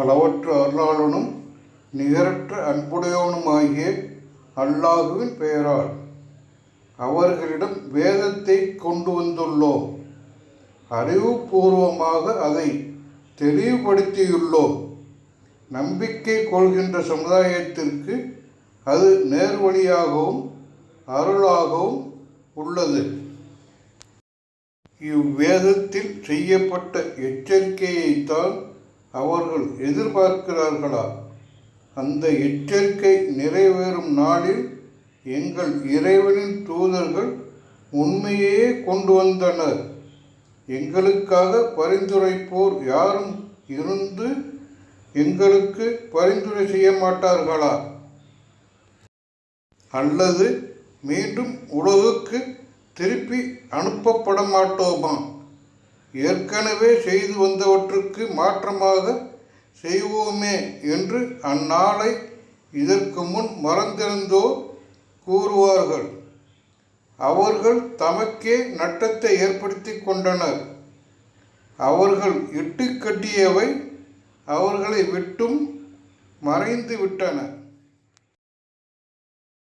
அளவற்ற அருளாளனும் நிகரற்ற அன்புடையவனுமாகிய அல்லாஹுவின் பெயரால் அவர்களிடம் வேதத்தை கொண்டு வந்துள்ளோம். அறிவுபூர்வமாக அதை தெளிவுபடுத்தியுள்ளோம். நம்பிக்கை கொள்கின்ற சமுதாயத்திற்கு அது நேர்வழியாகவும் அருளாகவும் உள்ளது. இவ்வேதத்தில் செய்யப்பட்ட எச்சரிக்கையைத்தான் அவர்கள் எதிர்பார்க்கிறார்களா? அந்த எச்சரிக்கை நிறைவேறும் நாளில் எங்கள் இறைவனின் தூதர்கள் உண்மையே கொண்டு வந்தனர். எங்களுக்காக பரிந்துரைப்போர் யாரும் இருந்து எங்களுக்கு பரிந்துரை செய்ய மாட்டார்களா? அல்லது மீண்டும் உலகுக்கு திருப்பி அனுப்பப்பட மாட்டோமா? ஏற்கனவே செய்து வந்தவற்றுக்கு மாற்றமாக செய்வோமே என்று அந்நாளை இதற்கு முன் மறந்திருந்தோ கூறுவார்கள். அவர்கள் தமக்கே நட்டத்தை ஏற்படுத்தி கொண்டனர். அவர்கள் இட்டு கட்டியவை அவர்களை விட்டும் மறைந்து விட்டன.